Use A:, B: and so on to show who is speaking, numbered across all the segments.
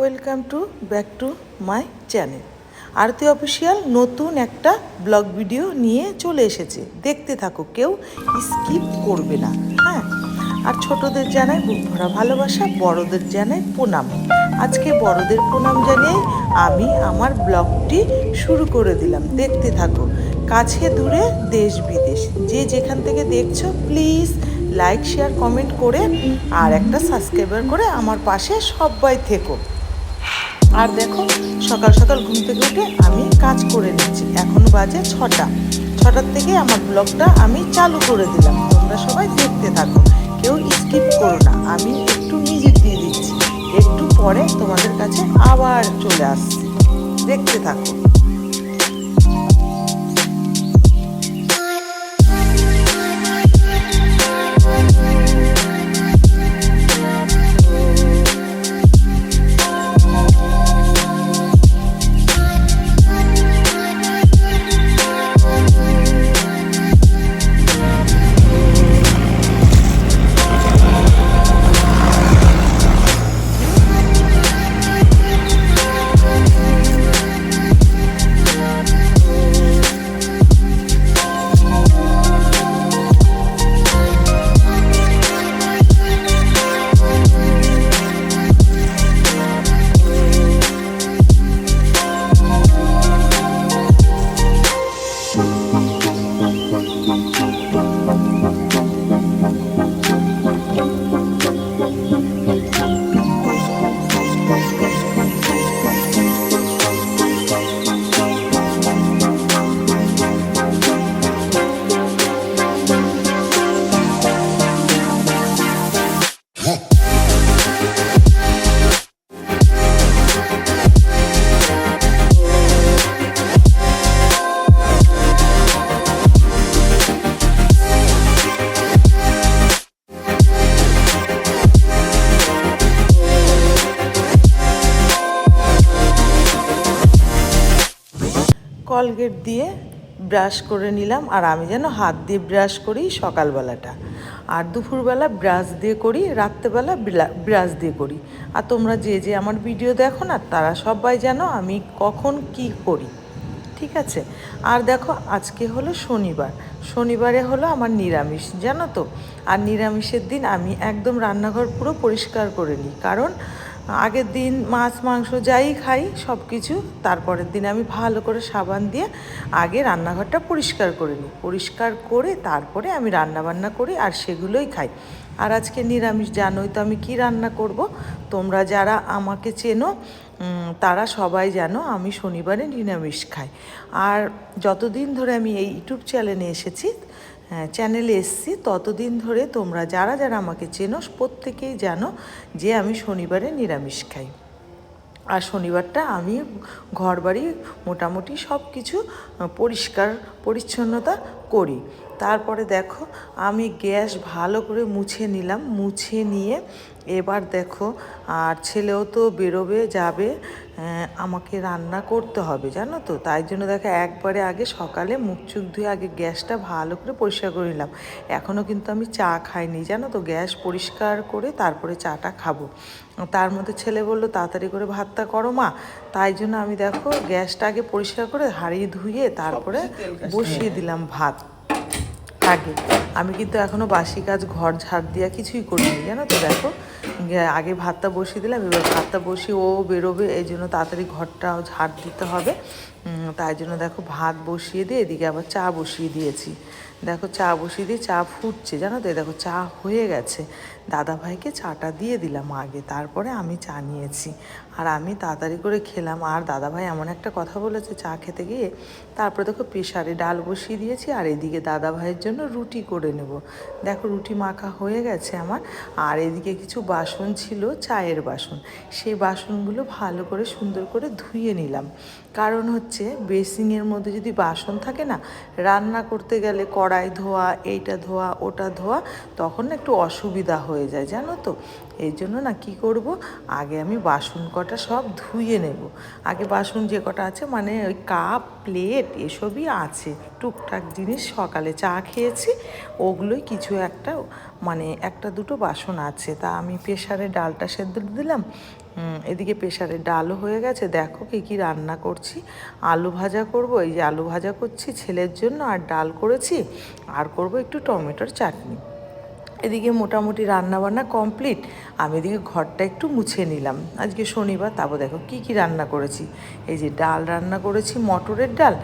A: Welcome to, back to my channel. Arati official নতুন একটা blog video নিয়ে চলে এসেছে। দেখতে থাকো, কেউ স্কিপ করবে না। হ্যাঁ আর ছোটদের জানাই বুক ভরা ভালোবাসা, বড়দের জানাই প্রণাম। আজকে বড়দের প্রণাম জানিয়ে আমি আমার ব্লগটি শুরু করে দিলাম। দেখতে থাকো, কাছে দূরে দেশ বিদেশ। যে যেখান থেকে দেখছ, প্লিজ লাইক, শেয়ার, কমেন্ট করে আর একটা সাবস্ক্রাইবার করে আমার পাশে সবাই থেকো। আর দেখো, সকাল সকাল ঘুম থেকে উঠে আমি কাজ করে নিচ্ছি। এখন বাজে ছটা। ছটার থেকে আমার ব্লগটা আমি চালু করে দিলাম। তোমরা সবাই দেখতে থাকো। কেউ স্কিপ করো না। আমি একটু মিউজিক দিয়ে দিচ্ছি। একটু পরে তোমাদের কাছে আবার চলে আসছি। দেখতে থাকো। কলগেট দিয়ে ব্রাশ করে নিলাম, আর আমি যেন হাত দিয়ে ব্রাশ করি সকালবেলাটা। আর দুপুরবেলা ব্রাশ দিয়ে করি, রাত্রেবেলা ব্লা- ব্রাশ দিয়ে করি। আর তোমরা যে যে আমার ভিডিও দেখো না, তারা সবাই জানো আমি কখন কি করি, ঠিক আছে? আর দেখো, আজকে হলো শনিবার। শনিবারে হলো আমার নিরামিষ, জানো তো? আর নিরামিষের দিন আমি একদম রান্নাঘর পুরো পরিষ্কার করে নিই। কারণ আগের দিন মাছ, মাংস যাই খাই সব কিছু তারপরের দিন আমি ভালো করে সাবান দিয়ে আগে রান্নাঘরটা পরিষ্কার করে নিই। পরিষ্কার করে তারপরে আমি রান্না বান্না করি আর সেগুলোই খাই। আর আজকে নিরামিষ, জানোই তো আমি কি রান্না করব। তোমরা যারা আমাকে চেনো তারা সবাই জানো আমি শনিবারে নিরামিষ খাই। আর যতদিন ধরে আমি এই ইউটিউব চ্যানেলে এসেছি চ্যানেলে এসছি। ততদিন ধরে তোমরা যারা যারা আমাকে চেনো, প্রত্যেকেই জানো যে আমি শনিবারে নিরামিষ খাই। আর শনিবারটা আমি ঘর বাড়ি মোটামুটি সব কিছু পরিষ্কার, পরিচ্ছন্নতা করি। তারপরে দেখো, আমি গ্যাস ভালো করে মুছে নিলাম। মুছে নিয়ে এবার দেখো, আর ছেলেও তো বেরোবে, যাবে আমাকে রান্না করতে হবে জানো তো? তাই জন্য দেখো একবারে আগে সকালে মুখ চুখ ধুয়ে আগে গ্যাসটা ভালো করে পরিষ্কার করে নিলাম। এখনও কিন্তু আমি চা খাইনি জানো তো? গ্যাস পরিষ্কার করে তারপরে চাটা খাব। তার মধ্যে ছেলে বলল তাড়াতাড়ি করে ভাতটা করো মা। তাই জন্য আমি দেখো গ্যাসটা আগে পরিষ্কার করে হাঁড়ি ধুয়ে তারপরে বসিয়ে দিলাম ভাত। আগে আমি কিন্তু এখনও বাসি কাজ, ঘর ঝাড় দেওয়া কিছুই করিনি, জানো তো? দেখো আগে ভাতটা বসিয়ে দিলাম, এবার ভাতটা বসিয়ে ও বেরোবে, এই জন্য তাড়াতাড়ি ঘরটাও ঝাড় দিতে হবে। তাই জন্য দেখো ভাত বসিয়ে দিয়ে এদিকে আবার চা বসিয়ে দিয়েছি। দেখো চা বসিয়ে দিয়ে চা ফুটছে, জানো তো? দেখো চা হয়ে গেছে। দাদা ভাইকে চাটা দিয়ে দিলাম আগে, তারপরে আমি চা নিয়েছি। আর আমি তাড়াতাড়ি করে খেলাম। আর দাদা ভাই এমন একটা কথা বলেছে, চা খেতে গিয়ে তারপরে দেখো প্রেশারে ডাল বসিয়ে দিয়েছি, আর এদিকে দাদা ভাইয়ের জন্য রুটি করে নেব। দেখো রুটি মাখা হয়ে গেছে আমার। আর এদিকে কিছু বাসন ছিল, চায়ের বাসন। সেই বাসনগুলো ভালো করে সুন্দর করে ধুয়ে নিলাম। কারণ হচ্ছে বেসিংয়ের মধ্যে যদি বাসন থাকে না, রান্না করতে গেলে কড়াই ধোয়া, এইটা ধোয়া, ওটা ধোয়া, তখন একটু অসুবিধা হয়ে যায়, জানো তো? এই জন্য না কি করব? আগে আমি বাসন কটা সব ধুয়ে নেব। আগে বাসন যে কটা আছে মানে ওই কাপ, প্লেট এসবই আছে। টুকটাক জিনিস সকালে চা খেয়েছি, ওগুলোই কিছু একটা মানে একটা দুটো বাসন আছে। তা আমি প্রেশারে ডালটা সেদ্ধ দিলাম। এদিকে প্রেশারে ডালও হয়ে গেছে। দেখো কী কী রান্না করছি। আলু ভাজা করব। এই যে আলু ভাজা করছি, ছেলের জন্য আর ডাল করেছি। আর করব একটু টমেটোর চাটনি। এদিকে মোটামুটি রান্না বান্না কমপ্লিট। আমি এদিকে ঘরটা একটু মুছে নিলাম। আজকে শনিবার, তারপর দেখো কি কি রান্না করেছি। এই যে ডাল রান্না করেছি, মটরের ডাল,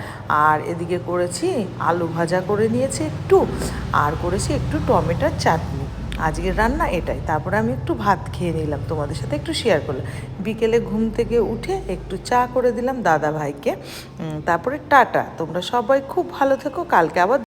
A: আর এদিকে করেছি আলু ভাজা করে নিয়েছি একটু, আর করেছি একটু টমেটোর চাটনি। আজকের রান্না এটাই। তারপরে আমি একটু ভাত খেয়ে নিলাম, তোমাদের সাথে একটু শেয়ার করলাম। বিকেলে ঘুম থেকে উঠে একটু চা করে দিলাম দাদা ভাইকে। তারপরে টাটা। তোমরা সবাই খুব ভালো থেকো, কালকে আবার